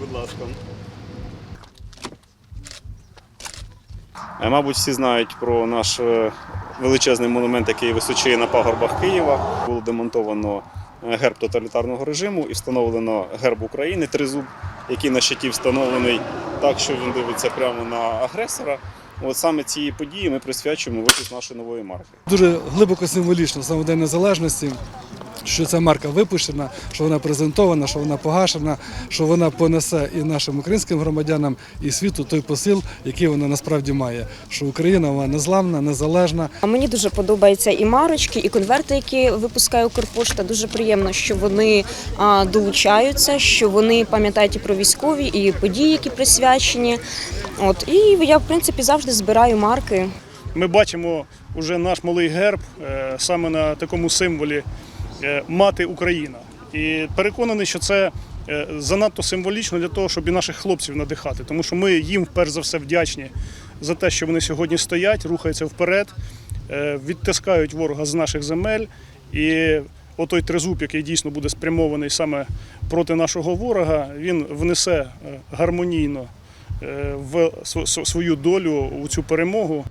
Будь ласка. Е, Мабуть, всі знають про наш е, величезний монумент, який височіє на пагорбах Києва. Було демонтовано е, герб тоталітарного режиму і встановлено герб України тризуб, який на щиті встановлений так, що він дивиться прямо на агресора. От саме цієї події ми присвячуємо випуск нашої нової марки. Дуже глибоко символічно саме День Незалежності, що ця марка випущена, що вона презентована, що вона погашена, що вона понесе і нашим українським громадянам, і світу той посил, який вона насправді має. Що Україна вона незламна, незалежна. А Мені дуже подобаються і марочки, і конверти, які випускає Укрпошта. Дуже приємно, що вони а, долучаються, що вони пам'ятають і про військові, і події, які присвячені. От і я в принципі завжди збираю марки. Ми бачимо вже наш малий герб е, саме на такому символі мати Україна. І переконаний, що це е, занадто символічно для того, щоб і наших хлопців надихати, тому що ми їм перш за все вдячні за те, що вони сьогодні стоять, рухаються вперед, е, відтискають ворога з наших земель. І отой тризуб, який дійсно буде спрямований саме проти нашого ворога, він внесе е, гармонійно е, в св- св- свою долю у цю перемогу.